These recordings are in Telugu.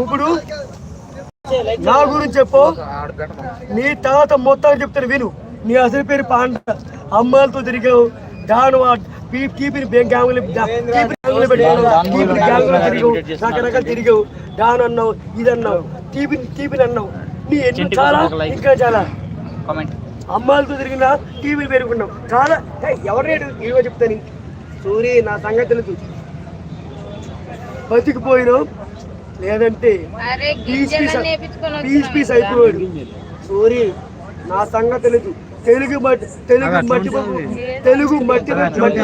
ఇప్పుడు నా గురించి చెప్పు. నీ తాత మొత్తం చెప్తాను విను. నీ అసలు పేరు పాండ. అమ్మాయిలతో తిరిగావు. దాని కీపిని గ్యాంగులు కీపిని గ్యాంగులు తిరిగావు. రకరకాలు తిరిగావు. డాన్ అన్నావు ఇది అన్నావు టీపీని టీపీని అన్నావు. నీ ఎన్ని చాలా ఇంకా చాలా. అమ్మాయిలతో తిరిగినా టీవీలు పెరుగుకున్నావు చాలా ఎవరు రేటు? ఇదిగో చెప్తాను. సూరి నా సంగతి తెలుసు. బతికిపోయినావు. లేదంటే అరే పీస్ పీస్ పీస్ పీస్ అయిపోయాడు. సూరి నా సంగతి తెలుసు తెలుగు మట్టి తెలుగు మట్టి తెలుగు మట్టి మట్టి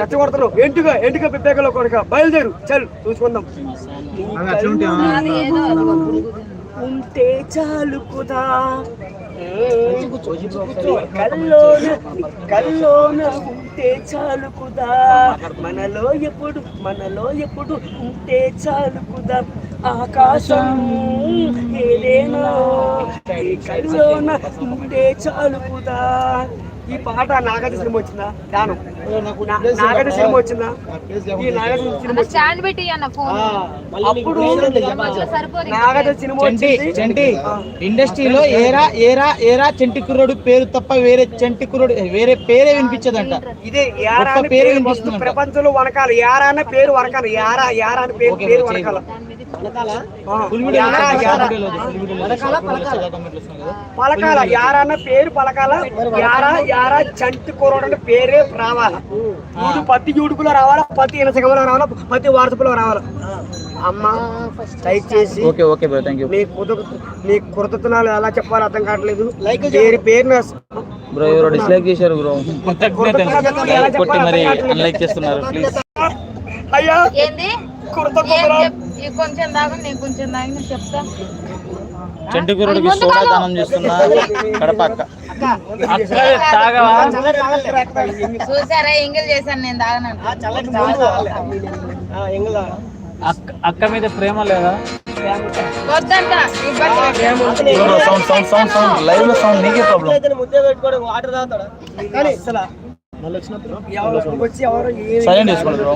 రెచ్చగొడుతున్నావు ఎంటుగా ఎంటుగా పెద్దగలో కొనక బయలుదేరు. చల్ చూసుకుందాం. ఉంటే చాలు కుదా. కల్లోన కల్లోన ఉంటే చాలు కుదా మనలో ఎప్పుడు మనలో ఎప్పుడు ఉంటే చాలు కుదా ఆకాశం ఏదేనా కల్లోన ఉంటే చాలు కుదా ఈ పాట నాగతి సినిమా వచ్చిందా? దానం నా- నాగతి సినిమా వచ్చిందా? ఈ నాగతి సినిమా? స్టాండ్ పెట్టి అన్న ఫోన్. అప్పుడు నాగతి సినిమా చంటి ఇండస్ట్రీలో ఏరా ఏరా ఏరా చంటి కుర్రోడు పేరు తప్ప వేరే చంటి కుర్రోడు వేరే పేరే వినిపించదంట. ఇదే యారా పేరు. మొత్తం ప్రపంచంలో వనకాలి. యారా అనే పేరు వనకాలి. యారా యారా అని పేరు పేరు వనకాల. పలకాల? యారా అన్న పేరు పలకాల. యారా యారా చంటి కూరడు అంటే పేరే రావాలా. యూడు పత్తి యూడుపులో రావాలా పత్తి ఇనసగంలో రావాలా పత్తి వారసపులో రావాలా? అమ్మ దయచేసి okay okay bro thank you నీ కుదు నీ కృతజ్ఞతలు ఎలా చెప్పాలో అర్థం కావట్లేదు. పేరు పేరు బ్రో ఎవరో డిస్లైక్ చేశారు బ్రో. కొట్టి మరి. అన్లైక్ చేస్తున్నారు ప్లీజ్ అయ్యా కృతజ్ఞతలు కొంచెం దాకా నేను కొంచెం దాకా నేను చెప్తా. చంటి కుర్రోడికి సోడా దానం చేస్తున్నా. కడప అక్క. చూసారా? ఎంగిల్ చేశాను నేను దాగనంట అక్క అక్క మీద ప్రేమ లేదా? వద్దంట ఇవ్వండి సౌండ్ సౌండ్ సౌండ్ సౌండ్ లైవ్లో సౌండ్ నీకే ప్రాబ్లం ఎవరు వచ్చి ఎవరు ఏమి- సైలెంట్ చేసుకోండి బ్రో